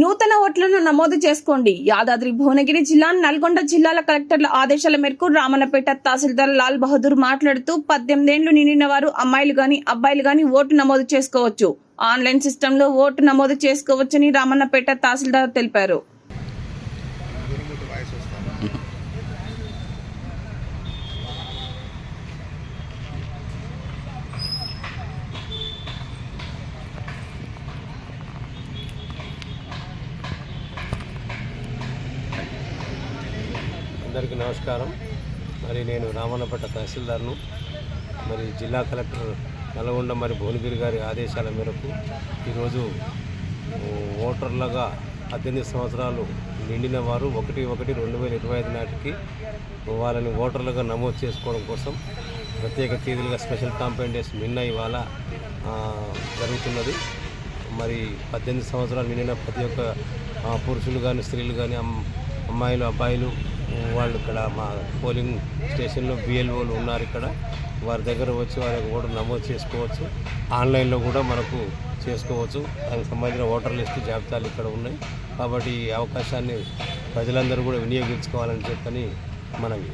నూతన ఓట్లను నమోదు చేసుకోండి. యాదాద్రి భువనగిరి జిల్లా నల్గొండ జిల్లాల కలెక్టర్ల ఆదేశాల మేరకు రామన్నపేట తహసీల్దార్ లాల్ బహదూర్ మాట్లాడుతూ పద్దెనిమిదేండ్లు నిండిన వారు అమ్మాయిలు గాని అబ్బాయిలు గాని ఓటు నమోదు చేసుకోవచ్చు. ఆన్లైన్ సిస్టంలో ఓటు నమోదు చేసుకోవచ్చని రామన్నపేట తహసీల్దార్ తెలిపారు. అందరికీ నమస్కారం. మరి నేను రామన్నపేట తహసీల్దార్ను. మరి జిల్లా కలెక్టర్ నల్గొండ మరి భువనగిరి గారి ఆదేశాల మేరకు ఈరోజు ఓటర్లుగా పద్దెనిమిది సంవత్సరాలు నిండిన వారు ఒకటి ఒకటి రెండు వేల ఇరవై ఐదు నాటికి వాళ్ళని ఓటర్లుగా నమోదు చేసుకోవడం కోసం ప్రత్యేక తేదీలుగా స్పెషల్ కాంపెయిన్ డేస్ నిన్న ఇవాళ జరుగుతున్నది. మరి పద్దెనిమిది సంవత్సరాలు నిండిన ప్రతి ఒక్క పురుషులు కానీ స్త్రీలు కానీ అమ్మాయిలు అబ్బాయిలు వాళ్ళు ఇక్కడ మా పోలింగ్ స్టేషన్లో బిఎల్ఓలు ఉన్నారు ఇక్కడ. వారి దగ్గర వచ్చి వారి కూడా నమోదు చేసుకోవచ్చు. ఆన్లైన్లో కూడా మనకు చేసుకోవచ్చు. దానికి సంబంధించిన ఓటర్ లిస్టు జాబితాలు ఇక్కడ ఉన్నాయి. కాబట్టి ఈ అవకాశాన్ని ప్రజలందరూ కూడా వినియోగించుకోవాలని చెప్పని మనవి